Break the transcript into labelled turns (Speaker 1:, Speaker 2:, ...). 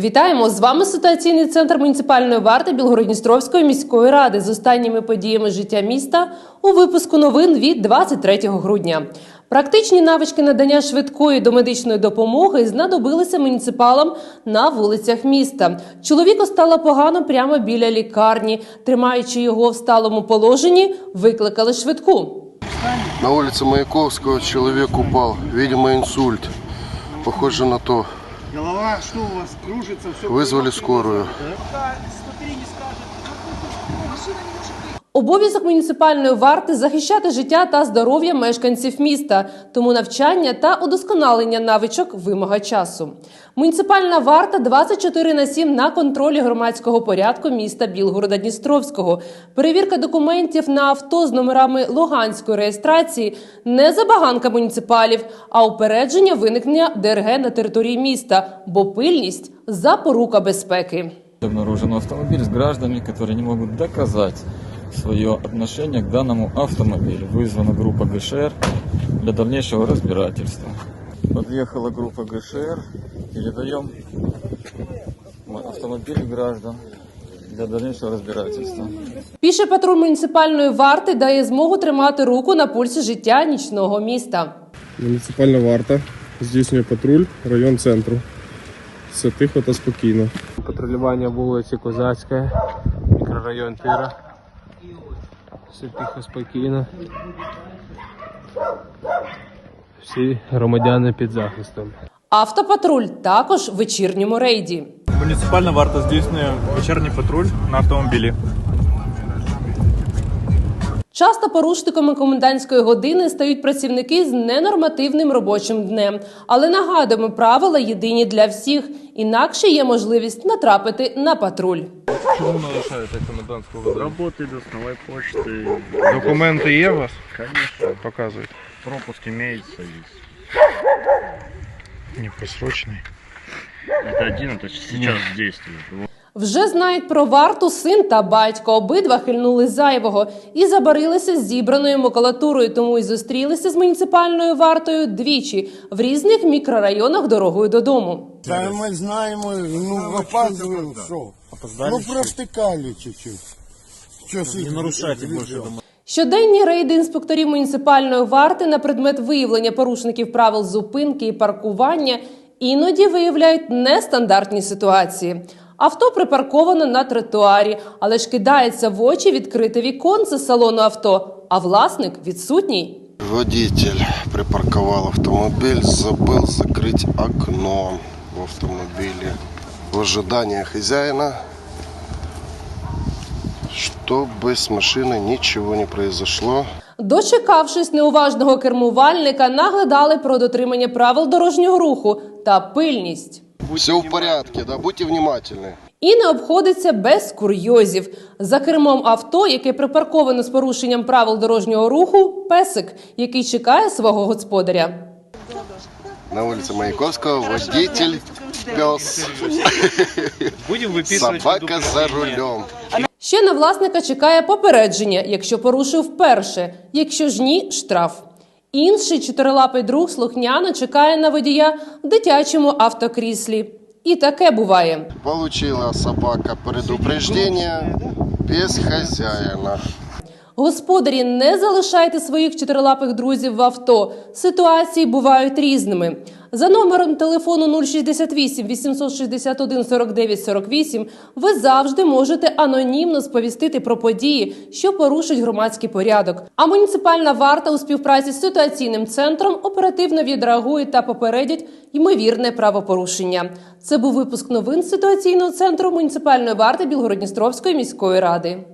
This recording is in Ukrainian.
Speaker 1: Вітаємо з вами ситуаційний центр муніципальної варти Білгородністровської міської ради з останніми подіями життя міста у випуску новин від 23 грудня. Практичні навички надання швидкої домедичної допомоги знадобилися муніципалам на вулицях міста. Чоловіку стало погано прямо біля лікарні. Тримаючи його в сталому положенні, викликали швидку.
Speaker 2: На улице Маяковского человек упал. Видимо, инсульт. Похоже на то.
Speaker 3: Голова, что у вас кружится, все.
Speaker 2: Вызвали скорую.
Speaker 1: Обов'язок муніципальної варти захищати життя та здоров'я мешканців міста, тому навчання та удосконалення навичок вимога часу. Муніципальна варта 24 на 7 на контролі громадського порядку міста Білгорода Дністровського. Перевірка документів на авто з номерами луганської реєстрації не забаганка муніципалів, а упередження виникнення ДРГ на території міста, бо пильність запорука безпеки.
Speaker 4: Обнаружен автомобиль с гражданами, которые не могут доказать свое отношение к данному автомобилю. Вызвана группа ГШР для дальнейшего разбирательства. Подъехала группа ГШР. Передаем автомобиль граждан для дальнейшего разбирательства.
Speaker 1: Піший патруль муніципальної варти дає змогу тримати руку на пульсі життя нічного міста.
Speaker 5: Муніципальна варта здійснює патруль район центру. Все тихо та спокійно.
Speaker 6: Патрулювання вулиці Козацька, мікрорайон Тира. Все тихо, спокійно. Всі громадяни під захистом.
Speaker 1: Автопатруль також в вечірньому рейді.
Speaker 7: Муніципальна варта здійснює вечірній патруль на автомобілі.
Speaker 1: Часто порушниками комендантської години стають працівники з ненормативним робочим днем. Але нагадуємо, правила єдині для всіх. Інакше є можливість натрапити на патруль.
Speaker 3: Работы до основной почты.
Speaker 5: Документи є у вас?
Speaker 3: Конечно.
Speaker 5: Показуйте.
Speaker 3: Пропуск имеется. Есть.
Speaker 5: Ні, просрочений.
Speaker 3: Это один, это сейчас действует.
Speaker 1: Вже знають про варту син та батько. Обидва хильнули зайвого і забарилися з зібраною макулатурою, тому й зустрілися з муніципальною вартою двічі в різних мікрорайонах дорогою додому.
Speaker 8: Та ми знаємо, ну опаздуємо, що? Ну проштикали чуть-чуть. Щось не нарушайте більше.
Speaker 1: Щоденні рейди інспекторів муніципальної варти на предмет виявлення порушників правил зупинки і паркування іноді виявляють нестандартні ситуації. Авто припарковано на тротуарі, але ж кидається в очі відкрите віконце салону авто, а власник відсутній.
Speaker 2: Водитель припарковал автомобиль, забыл закрыть окно в автомобиле. В ожидании хозяина, чтобы с машиной ничего не произошло.
Speaker 1: Дочекавшись неуважного кермувальника, наглядали про дотримання правил дорожнього руху та пильність.
Speaker 2: Все в порядке, да, будьте внимательны.
Speaker 1: І не обходиться без курйозів. За кермом авто, яке припарковано з порушенням правил дорожнього руху, песик, який чекає свого господаря.
Speaker 2: На улице Маяковского водитель, пес,
Speaker 7: Будемо виписувати
Speaker 2: собака за рулем.
Speaker 1: Ще на власника чекає попередження, якщо порушив вперше, якщо ж ні, штраф. Інший чотирилапий друг слухняно чекає на водія в дитячому автокріслі. І таке буває.
Speaker 2: Получила собака предупреждение без хозяина.
Speaker 1: Господарі, не залишайте своїх чотирилапих друзів в авто. Ситуації бувають різними. За номером телефону 068 861 49 48 ви завжди можете анонімно сповістити про події, що порушать громадський порядок. А муніципальна варта у співпраці з ситуаційним центром оперативно відреагує та попередять ймовірне правопорушення. Це був випуск новин ситуаційного центру муніципальної варти Білгородністровської міської ради.